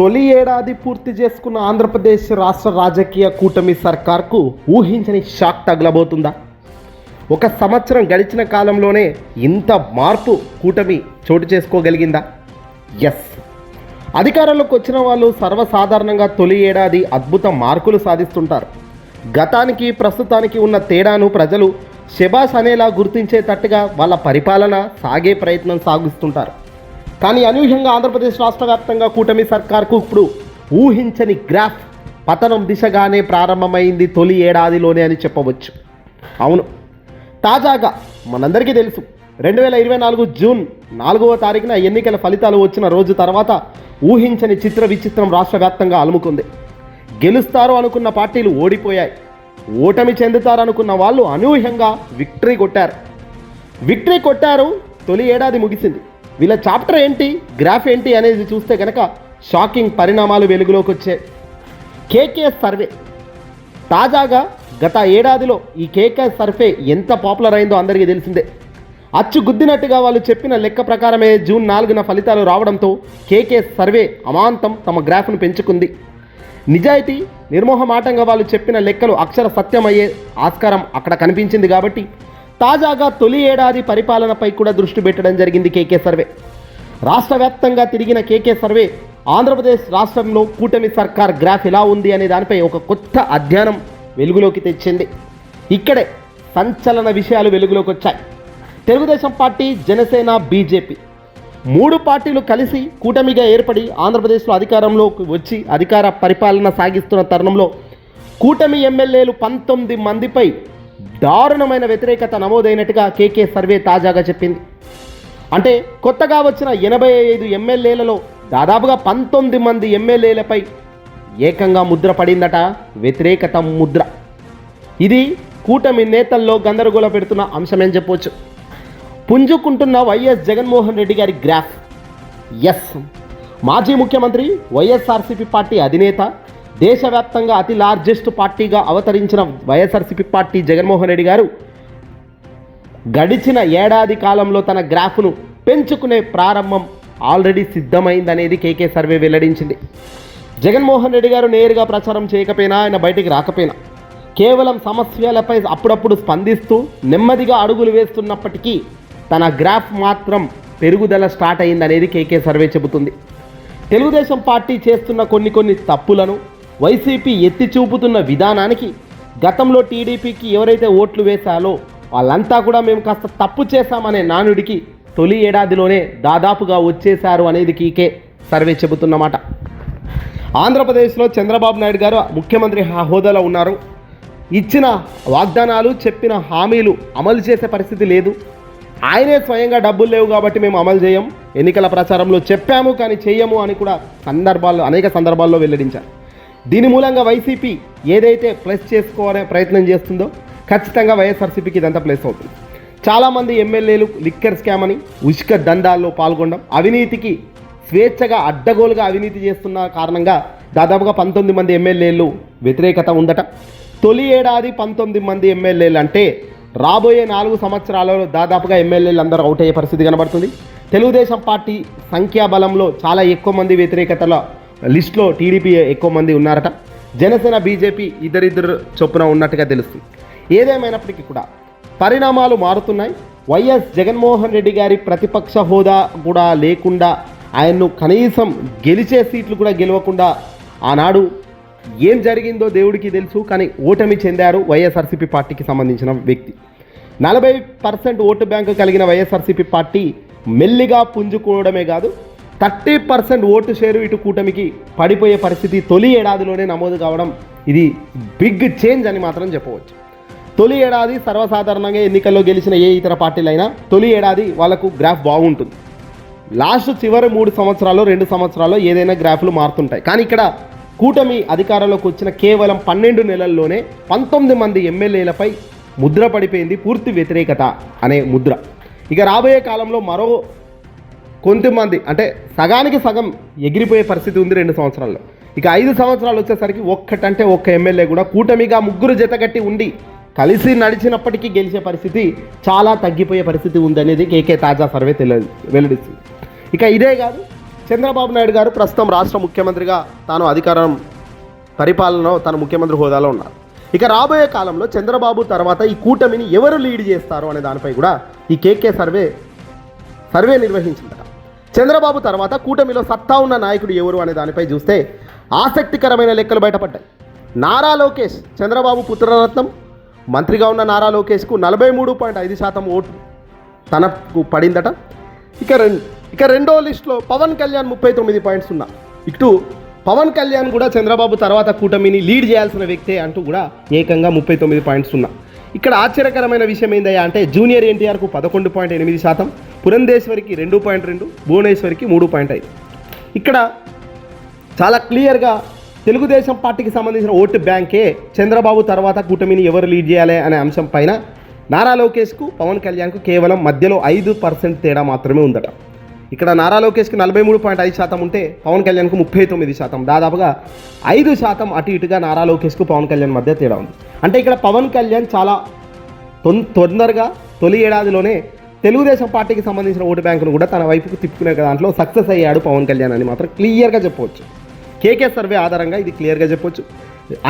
తొలి ఏడాది పూర్తి చేసుకున్న ఆంధ్రప్రదేశ్ రాష్ట్ర రాజకీయ కూటమి సర్కార్కు ఊహించని షాక్ తగలబోతుందా? ఒక సంవత్సరం గడిచిన కాలంలోనే ఇంత మార్పు కూటమి చోటు చేసుకోగలిగిందా? ఎస్ అధికారంలోకి వచ్చిన వాళ్ళు సర్వసాధారణంగా తొలి ఏడాది అద్భుత మార్కులు సాధిస్తుంటారు. గతానికి ప్రస్తుతానికి ఉన్న తేడాను ప్రజలు శబాష్ అనేలా గుర్తించేటట్టుగా వాళ్ళ పరిపాలన సాగే ప్రయత్నం సాగిస్తుంటారు. కానీ అనూహ్యంగా ఆంధ్రప్రదేశ్ రాష్ట్ర వ్యాప్తంగా కూటమి సర్కార్కు ఇప్పుడు ఊహించని గ్రాఫ్ పతనం దిశగానే ప్రారంభమైంది తొలి ఏడాదిలోనే అని చెప్పవచ్చు. అవును. తాజాగా మనందరికీ తెలుసు. రెండు వేల ఇరవై నాలుగు జూన్ నాలుగవ తారీఖున ఎన్నికల ఫలితాలు వచ్చిన రోజు తర్వాత ఊహించని చిత్ర విచిత్రం రాష్ట్ర వ్యాప్తంగా అలుముకుంది. గెలుస్తారు అనుకున్న పార్టీలు ఓడిపోయాయి. ఓటమి చెందుతారనుకున్న వాళ్ళు అనూహ్యంగా విక్టరీ కొట్టారు. విక్టరీ కొట్టారు తొలి ఏడాది ముగిసింది. వీళ్ళ చాప్టర్ ఏంటి? గ్రాఫ్ ఏంటి అనేది చూస్తే కనుక షాకింగ్ పరిణామాలు వెలుగులోకి వచ్చాయి. KK survey. తాజాగా గత ఏడాదిలో ఈ కేకే సర్వే ఎంత పాపులర్ అయిందో అందరికీ తెలిసిందే. అచ్చు గుద్దినట్టుగా వాళ్ళు చెప్పిన లెక్క ప్రకారమే జూన్ నాలుగున ఫలితాలు రావడంతో కేకే సర్వే అమాంతం తమ గ్రాఫ్ను పెంచుకుంది. నిజాయితీ నిర్మోహమాటంగా వాళ్ళు చెప్పిన లెక్కలు అక్షర సత్యమయ్యే ఆస్కారం అక్కడ కనిపించింది కాబట్టి తాజాగా తొలి ఏడాది పరిపాలనపై కూడా దృష్టి పెట్టడం జరిగింది కేకే సర్వే. రాష్ట్ర వ్యాప్తంగా తిరిగిన కేకే సర్వే ఆంధ్రప్రదేశ్ రాష్ట్రంలో కూటమి సర్కార్ గ్రాఫ్ ఎలా ఉంది అనే దానిపై ఒక కొత్త అధ్యయనం వెలుగులోకి తెచ్చింది. ఇక్కడే సంచలన విషయాలు వెలుగులోకి వచ్చాయి. తెలుగుదేశం పార్టీ జనసేన బీజేపీ మూడు పార్టీలు కలిసి కూటమిగా ఏర్పడి ఆంధ్రప్రదేశ్లో అధికారంలోకి వచ్చి అధికార పరిపాలన సాగిస్తున్న తరుణంలో కూటమి ఎమ్మెల్యేలు పంతొమ్మిది మందిపై దారుణమైన వ్యతిరేకత నమోదైనట్టుగా కేకే సర్వే తాజాగా చెప్పింది. అంటే కొత్తగా వచ్చిన ఎనభై ఐదు ఎమ్మెల్యేలలో దాదాపుగా పంతొమ్మిది మంది ఎమ్మెల్యేలపై ఏకంగా ముద్ర పడిందట వ్యతిరేకత ముద్ర. ఇది కూటమి నేతల్లో గందరగోళ పెడుతున్న అంశమని చెప్పవచ్చు పుంజుకుంటున్న వైఎస్ జగన్మోహన్ రెడ్డి గారి గ్రాఫ్. ఎస్. మాజీ ముఖ్యమంత్రి వైఎస్ఆర్సీపీ పార్టీ అధినేత దేశవ్యాప్తంగా అతి లార్జెస్ట్ పార్టీగా అవతరించిన వైఎస్ఆర్సీపీ పార్టీ జగన్మోహన్ రెడ్డి గారు గడిచిన ఏడాది కాలంలో తన గ్రాఫ్ను పెంచుకునే ప్రారంభం ఆల్రెడీ సిద్ధమైందనేది కేకే సర్వే వెల్లడించింది. జగన్మోహన్ రెడ్డి గారు నేరుగా ప్రచారం చేయకపోయినా ఆయన బయటికి రాకపోయినా కేవలం సమస్యలపై అప్పుడప్పుడు స్పందిస్తూ నెమ్మదిగా అడుగులు వేస్తున్నప్పటికీ తన గ్రాఫ్ మాత్రం పెరుగుదల స్టార్ట్ అయిందనేది కేకే సర్వే చెబుతుంది. తెలుగుదేశం పార్టీ చేస్తున్న కొన్ని కొన్ని తప్పులను వైసీపీ ఎత్తి చూపుతున్న విధానానికి గతంలో టీడీపీకి ఎవరైతే ఓట్లు వేశాలో వాళ్ళంతా కూడా మేము కాస్త తప్పు చేశామనే నానుడికి తొలి ఏడాదిలోనే దాదాపుగా వచ్చేశారు అనేది కీకే సర్వే చెబుతున్నమాట. ఆంధ్రప్రదేశ్లో చంద్రబాబు నాయుడు గారు ముఖ్యమంత్రి హోదాలో ఉన్నారు. ఇచ్చిన వాగ్దానాలు చెప్పిన హామీలు అమలు చేసే పరిస్థితి లేదు. ఆయనే స్వయంగా డబ్బులు లేవు కాబట్టి మేము అమలు చేయం. ఎన్నికల ప్రచారంలో చెప్పాము కానీ చెయ్యము అని కూడా సందర్భాల్లో అనేక సందర్భాల్లో వెల్లడించారు. దీని మూలంగా వైసీపీ ఏదైతే ప్లస్ చేసుకోవాలనే ప్రయత్నం చేస్తుందో ఖచ్చితంగా వైఎస్ఆర్సీపీకి ఇదంతా ప్లస్ అవుతుంది. చాలామంది ఎమ్మెల్యేలు లిక్కర్ స్కామ్ అని ఉష్క దందాల్లో పాల్గొనడం అవినీతికి స్వేచ్ఛగా అడ్డగోలుగా అవినీతి చేస్తున్న కారణంగా దాదాపుగా పంతొమ్మిది మంది ఎమ్మెల్యేలు వ్యతిరేకత ఉందట. తొలి ఏడాది పంతొమ్మిది మంది ఎమ్మెల్యేలు అంటే రాబోయే నాలుగు సంవత్సరాలలో దాదాపుగా ఎమ్మెల్యేలు అందరూ అవుట్ అయ్యే పరిస్థితి కనబడుతుంది. తెలుగుదేశం పార్టీ సంఖ్యాబలంలో చాలా ఎక్కువ మంది వ్యతిరేకతలో లిస్ట్లో టీడీపీ ఎక్కువ మంది ఉన్నారట. జనసేన బీజేపీ ఇద్దరిద్దరు చొప్పున ఉన్నట్టుగా తెలుస్తుంది. ఏదేమైనప్పటికీ కూడా పరిణామాలు మారుతున్నాయి. వైఎస్ జగన్మోహన్ రెడ్డి గారి ప్రతిపక్ష హోదా కూడా లేకుండా ఆయన్ను కనీసం గెలిచే సీట్లు కూడా గెలవకుండా ఆనాడు ఏం జరిగిందో దేవుడికి తెలుసు కానీ ఓటమి చెందారు వైఎస్ఆర్సీపీ పార్టీకి సంబంధించిన వ్యక్తి. నలభై పర్సెంట్ ఓటు బ్యాంకు కలిగిన వైఎస్ఆర్సీపీ పార్టీ మెల్లిగా పుంజుకోవడమే కాదు థర్టీ పర్సెంట్ ఓటు షేరు ఇటు కూటమికి పడిపోయే పరిస్థితి తొలి ఏడాదిలోనే నమోదు కావడం ఇది బిగ్ చేంజ్ అని మాత్రం చెప్పవచ్చు. తొలి ఏడాది సర్వసాధారణంగా ఎన్నికల్లో గెలిచిన ఏ ఇతర పార్టీలైనా తొలి ఏడాది వాళ్ళకు గ్రాఫ్ బాగుంటుంది. లాస్ట్ చివరి మూడు సంవత్సరాల్లో రెండు సంవత్సరాల్లో ఏదైనా గ్రాఫ్లు మారుతుంటాయి. కానీ ఇక్కడ కూటమి అధికారంలోకి వచ్చిన కేవలం పన్నెండు నెలల్లోనే పంతొమ్మిది మంది ఎమ్మెల్యేలపై ముద్ర పడిపోయింది పూర్తి వ్యతిరేకత అనే ముద్ర. ఇక రాబోయే కాలంలో మరో కొంతమంది అంటే సగానికి సగం ఎగిరిపోయే పరిస్థితి ఉంది రెండు సంవత్సరాల్లో. ఇక ఐదు సంవత్సరాలు వచ్చేసరికి ఒక్కటంటే ఒక్క ఎమ్మెల్యే కూడా కూటమిగా ముగ్గురు జతగట్టి ఉండి కలిసి నడిచినప్పటికీ గెలిచే పరిస్థితి చాలా తగ్గిపోయే పరిస్థితి ఉందనేది కేకే తాజా సర్వే తెలి వెల్లడిస్తుంది. ఇక ఇదే కాదు చంద్రబాబు నాయుడు గారు ప్రస్తుతం రాష్ట్ర ముఖ్యమంత్రిగా తాను అధికారం పరిపాలనలో తన ముఖ్యమంత్రి హోదాలో ఉన్నారు. ఇక రాబోయే కాలంలో చంద్రబాబు తర్వాత ఈ కూటమిని ఎవరు లీడ్ చేస్తారు అనే దానిపై కూడా ఈ కేకే సర్వే సర్వే నిర్వహించింది. చంద్రబాబు తర్వాత కూటమిలో సత్తా ఉన్న నాయకుడు ఎవరు అనే దానిపై చూస్తే ఆసక్తికరమైన లెక్కలు బయటపడ్డాయి. నారా లోకేష్ చంద్రబాబు పుత్రరత్నం మంత్రిగా ఉన్న నారా లోకేష్కు నలభై మూడు పాయింట్ ఐదు శాతం ఓటు తనకు పడిందట. ఇక రెండు ఇక రెండో లిస్టులో పవన్ కళ్యాణ్ ముప్పై తొమ్మిది పాయింట్స్ సున్నా. ఇటు పవన్ కళ్యాణ్ కూడా చంద్రబాబు తర్వాత కూటమిని లీడ్ చేయాల్సిన వ్యక్తే అంటూ కూడా ఏకంగా ముప్పై తొమ్మిది పాయింట్స్ ఉన్నా ఇక్కడ ఆశ్చర్యకరమైన విషయం ఏందయ్యా అంటే జూనియర్ ఎన్టీఆర్కు పదకొండు పాయింట్ ఎనిమిది శాతం పురంధేశ్వరికి రెండు పాయింట్ రెండు భువనేశ్వరికి మూడు పాయింట్ ఐదు. ఇక్కడ చాలా క్లియర్గా తెలుగుదేశం పార్టీకి సంబంధించిన ఓటు బ్యాంకే చంద్రబాబు తర్వాత కూటమిని ఎవరు లీడ్ చేయాలి అనే అంశం పైన నారా లోకేష్కు పవన్ కళ్యాణ్కు కేవలం మధ్యలో ఐదు పర్సెంట్ తేడా మాత్రమే ఉందట. ఇక్కడ నారా లోకేష్కి నలభై మూడు పాయింట్ ఐదు శాతం ఉంటే పవన్ కళ్యాణ్కు ముప్పై తొమ్మిది శాతం. దాదాపుగా ఐదు శాతం అటు ఇటుగా నారా లోకేష్కు పవన్ కళ్యాణ్ మధ్య తేడా ఉంది. అంటే ఇక్కడ పవన్ కళ్యాణ్ చాలా తొందరగా తొలి ఏడాదిలోనే తెలుగుదేశం పార్టీకి సంబంధించిన ఓటు బ్యాంకును కూడా తన వైపుకు తిప్పుకునే దాంట్లో సక్సెస్ అయ్యాడు పవన్ కళ్యాణ్ అని మాత్రం క్లియర్గా చెప్పవచ్చు. కేకే సర్వే ఆధారంగా ఇది క్లియర్గా చెప్పొచ్చు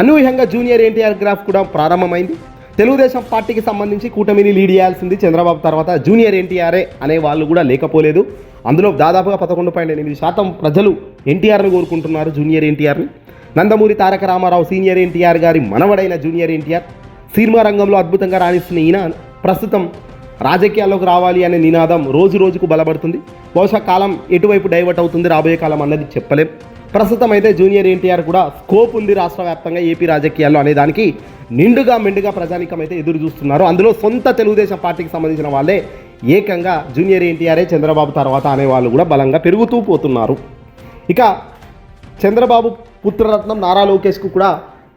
అనూహ్యంగా జూనియర్ ఎన్టీఆర్ గ్రాఫ్ కూడా ప్రారంభమైంది. తెలుగుదేశం పార్టీకి సంబంధించి కూటమిని లీడ్ చేయాల్సింది చంద్రబాబు తర్వాత జూనియర్ ఎన్టీఆర్ఏ అనే వాళ్ళు కూడా లేకపోలేదు. అందులో దాదాపుగా పదకొండు పాయింట్ ఎనిమిది శాతం ప్రజలు ఎన్టీఆర్ని కోరుకుంటున్నారు జూనియర్ ఎన్టీఆర్ని. నందమూరి తారక రామారావు సీనియర్ ఎన్టీఆర్ గారి మనవడైన జూనియర్ ఎన్టీఆర్. సినిమా రంగంలో అద్భుతంగా రాణిస్తున్న ఈయన ప్రస్తుతం రాజకీయాల్లోకి రావాలి అనే నినాదం రోజు రోజుకు బలపడుతుంది. బహుశా కాలం ఎటువైపు డైవర్ట్ అవుతుంది రాబోయే కాలం అన్నది చెప్పలేం. ప్రస్తుతం అయితే జూనియర్ ఎన్టీఆర్ కూడా స్కోప్ ఉంది రాష్ట్ర వ్యాప్తంగా ఏపీ రాజకీయాల్లో అనే దానికి నిండుగా మెండుగా ప్రజానికం అయితే ఎదురు చూస్తున్నారు. అందులో సొంత తెలుగుదేశం పార్టీకి సంబంధించిన వాళ్ళే ఏకంగా జూనియర్ ఎన్టీఆర్ఏ చంద్రబాబు తర్వాత అనే వాళ్ళు కూడా బలంగా పెరుగుతూ పోతున్నారు. ఇక చంద్రబాబు పుత్రరత్నం నారా లోకేష్కు కూడా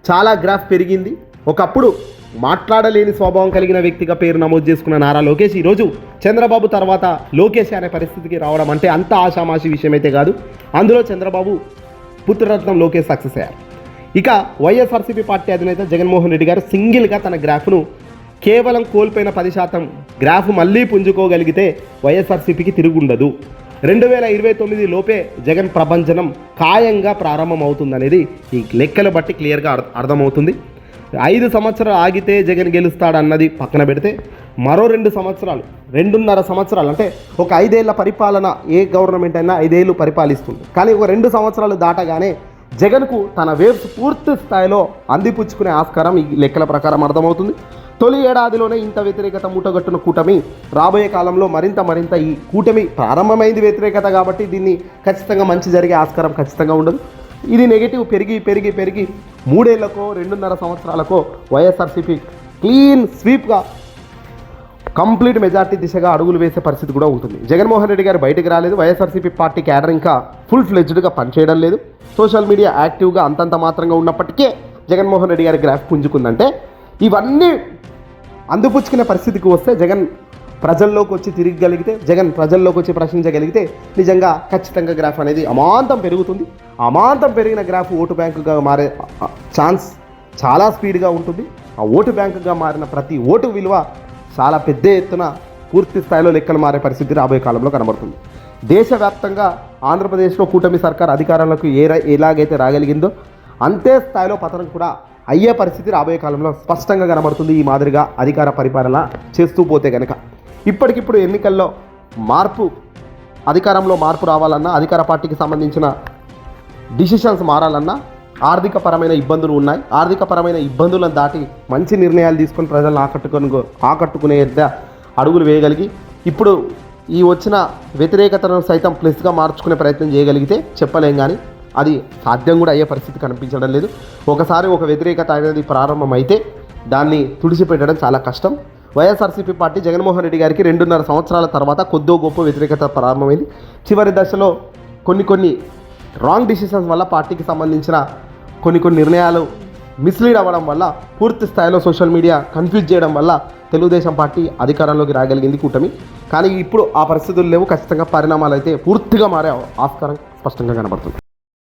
చాలా గ్రాఫ్ పెరిగింది. ఒకప్పుడు మాట్లాడలేని స్వభావం కలిగిన వ్యక్తిగా పేరు నమోదు చేసుకున్న నారా లోకేష్ ఈరోజు చంద్రబాబు తర్వాత లోకేష్ అనే పరిస్థితికి రావడం అంటే అంత ఆషామాషి విషయం అయితే కాదు. అందులో చంద్రబాబు పుత్రరత్నం లోకేష్ సక్సెస్ అయ్యారు. ఇక వైఎస్ఆర్సీపీ పార్టీ అధినేత జగన్మోహన్ రెడ్డి గారు సింగిల్గా తన గ్రాఫ్ను కేవలం కోల్పోయిన పది శాతం గ్రాఫ్ మళ్ళీ పుంజుకోగలిగితే వైఎస్ఆర్సీపీకి తిరుగుండదు. రెండు వేల ఇరవై తొమ్మిది లోపే జగన్ ప్రభంజనం ఖాయంగా ప్రారంభమవుతుందనేది ఈ లెక్కలు బట్టి క్లియర్గా అర్థమవుతుంది. ఐదు సంవత్సరాలు ఆగితే జగన్ గెలుస్తాడన్నది పక్కన పెడితే మరో రెండు సంవత్సరాలు రెండున్నర సంవత్సరాలు అంటే ఒక ఐదేళ్ళ పరిపాలన ఏ గవర్నమెంట్ అయినా ఐదేళ్ళు పరిపాలిస్తుంది. కానీ ఒక రెండు సంవత్సరాలు దాటగానే జగన్కు తన వేవ్స్ పూర్తి స్థాయిలో అందిపుచ్చుకునే ఆస్కారం ఈ లెక్కల ప్రకారం అర్థమవుతుంది. తొలి ఏడాదిలోనే ఇంత వ్యతిరేకత మూటగట్టున కూటమి రాబోయే కాలంలో మరింత మరింత ఈ కూటమి ప్రారంభమైంది వ్యతిరేకత కాబట్టి దీన్ని ఖచ్చితంగా మంచి జరిగే ఆస్కారం ఖచ్చితంగా ఉండదు. ఇది నెగిటివ్ పెరిగి పెరిగి పెరిగి మూడేళ్ళకో రెండున్నర సంవత్సరాలకో వైఎస్ఆర్సీపీ క్లీన్ స్వీప్గా కంప్లీట్ మెజార్టీ దిశగా అడుగులు వేసే పరిస్థితి కూడా ఉంటుంది. జగన్మోహన్ రెడ్డి గారు బయటకు రాలేదు. వైఎస్ఆర్సీపీ పార్టీ క్యాడర్ ఇంకా ఫుల్ ఫ్లెజ్డ్గా పనిచేయడం లేదు. సోషల్ మీడియా యాక్టివ్గా అంతంత మాత్రంగా ఉన్నప్పటికీ జగన్మోహన్ రెడ్డి గారి గ్రాఫ్ పుంజుకుందంటే ఇవన్నీ అందిపుచ్చుకునే పరిస్థితికి వస్తే జగన్ ప్రజల్లోకి వచ్చి తిరగగలిగితే జగన్ ప్రజల్లోకి వచ్చి ప్రశ్నించగలిగితే నిజంగా ఖచ్చితంగా గ్రాఫ్ అనేది అమాంతం పెరుగుతుంది. అమాంతం పెరిగిన గ్రాఫ్ ఓటు బ్యాంకుగా మారే ఛాన్స్ చాలా స్పీడ్గా ఉంటుంది. ఆ ఓటు బ్యాంకుగా మారిన ప్రతి ఓటు విలువ చాలా పెద్ద ఎత్తున పూర్తి స్థాయిలో లెక్కలు మారే పరిస్థితి రాబోయే కాలంలో కనబడుతుంది. దేశవ్యాప్తంగా ఆంధ్రప్రదేశ్లో కూటమి సర్కార్ అధికారంలోకి ఏ ఎలాగైతే రాగలిగిందో అంతే స్థాయిలో పతనం కూడా అయ్యే పరిస్థితి రాబోయే కాలంలో స్పష్టంగా కనబడుతుంది. ఈ మాదిరిగా అధికార పరిపాలన చేస్తూ పోతే కనుక ఇప్పటికిప్పుడు ఎన్నికల్లో మార్పు అధికారంలో మార్పు రావాలన్నా అధికార పార్టీకి సంబంధించిన డిసిషన్స్ మారాలన్నా ఆర్థిక పరమైన ఇబ్బందులు ఉన్నాయి. ఆర్థిక పరమైన ఇబ్బందులను దాటి మంచి నిర్ణయాలు తీసుకొని ప్రజలను ఆకట్టుకొని ఆకట్టుకునే ద- అడుగులు వేయగలిగి ఇప్పుడు ఈ వచ్చిన వ్యతిరేకతను సైతం ప్లస్గా మార్చుకునే ప్రయత్నం చేయగలిగితే చెప్పలేం కానీ అది సాధ్యం కూడా అయ్యే పరిస్థితి కనిపించడం లేదు. ఒకసారి ఒక వ్యతిరేకత అనేది ప్రారంభమైతే దాన్ని తుడిచిపెట్టడం చాలా కష్టం. వైఎస్ఆర్సీపీ పార్టీ జగన్మోహన్ రెడ్డి గారికి రెండున్నర సంవత్సరాల తర్వాత కొద్దో గొప్ప వ్యతిరేకత ప్రారంభమైంది. చివరి దశలో కొన్ని కొన్ని రాంగ్ డిసిషన్స్ వల్ల పార్టీకి సంబంధించిన కొన్ని కొన్ని నిర్ణయాలు మిస్లీడ్ అవ్వడం వల్ల పూర్తి స్థాయిలో సోషల్ మీడియా కన్ఫ్యూజ్ చేయడం వల్ల తెలుగుదేశం పార్టీ అధికారంలోకి రాగలిగింది కూటమి. కానీ ఇప్పుడు ఆ పరిస్థితులు లేవు. ఖచ్చితంగా పరిణామాలు అయితే పూర్తిగా మారే ఆస్కారం స్పష్టంగా కనబడుతుంది.